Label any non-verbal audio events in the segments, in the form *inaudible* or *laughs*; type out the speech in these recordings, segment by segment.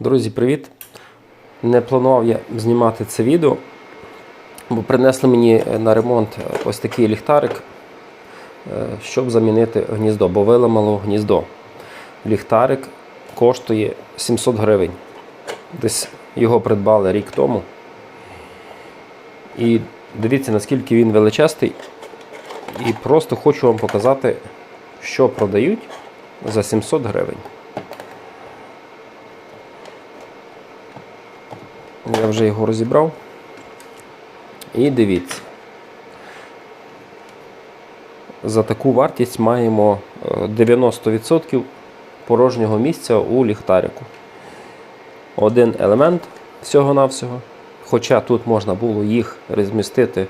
Друзі, привіт! Не планував я знімати це відео, бо принесли мені на ремонт ось такий ліхтарик, е, щоб замінити гніздо, бо виламало гніздо. Ліхтарик коштує 700 гривень. Десь його придбали рік тому. І дивіться, наскільки він величезний. І просто хочу вам показати, що продають за 700 гривень. Я вже його розібрав. І дивіться. За таку вартість маємо е, 90% порожнього місця у ліхтарику. Один елемент всього-навсього. Хоча тут можна було їх розмістити,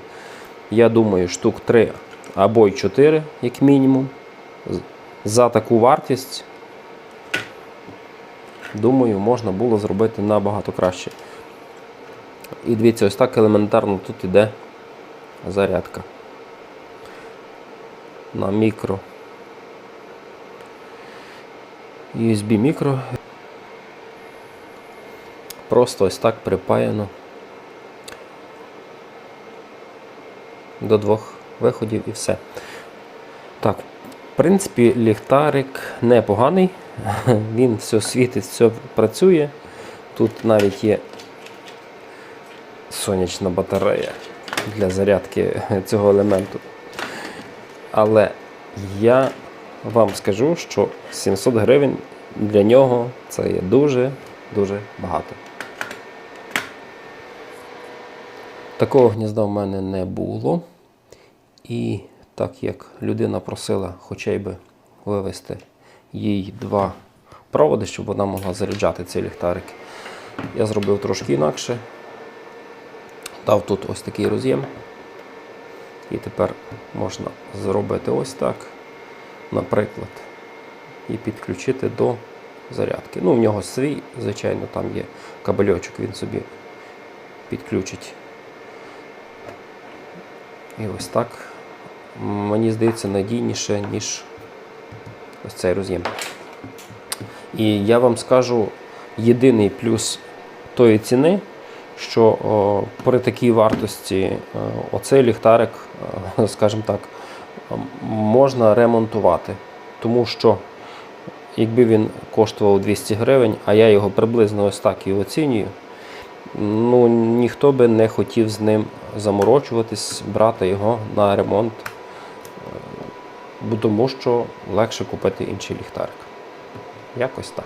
я думаю, штук 3 або й 4, як мінімум. За таку вартість, думаю, можна було зробити набагато краще. І дивіться, ось так елементарно тут іде зарядка на мікро. USB мікро. Просто ось так припаяно до двох виходів і все. Так, в принципі, ліхтарик непоганий. *laughs* Він все світить, все працює. Тут навіть є сонячна батарея для зарядки цього елементу. Але я вам скажу, що 700 гривень для нього це є дуже-дуже багато. Такого гнізда в мене не було. І так як людина просила хоча б вивести їй два проводи, щоб вона могла заряджати цей ліхтарик, я зробив трошки інакше. Дав тут ось такий роз'єм. І тепер можна зробити ось так, наприклад, і підключити до зарядки. Ну, в нього свій, звичайно, там є кабельочок, він собі підключить. І ось так, мені здається, надійніше, ніж ось цей роз'єм. І я вам скажу єдиний плюс тої ціни, що при такій вартості е, оцей ліхтарик, е, *laughs* скажімо так, можна ремонтувати. Тому що якби він коштував 200 гривень, а я його приблизно ось так і оцінюю, ну ніхто би не хотів з ним заморочуватись, брати його на ремонт, е, тому що легше купити інший ліхтарик. Якось так.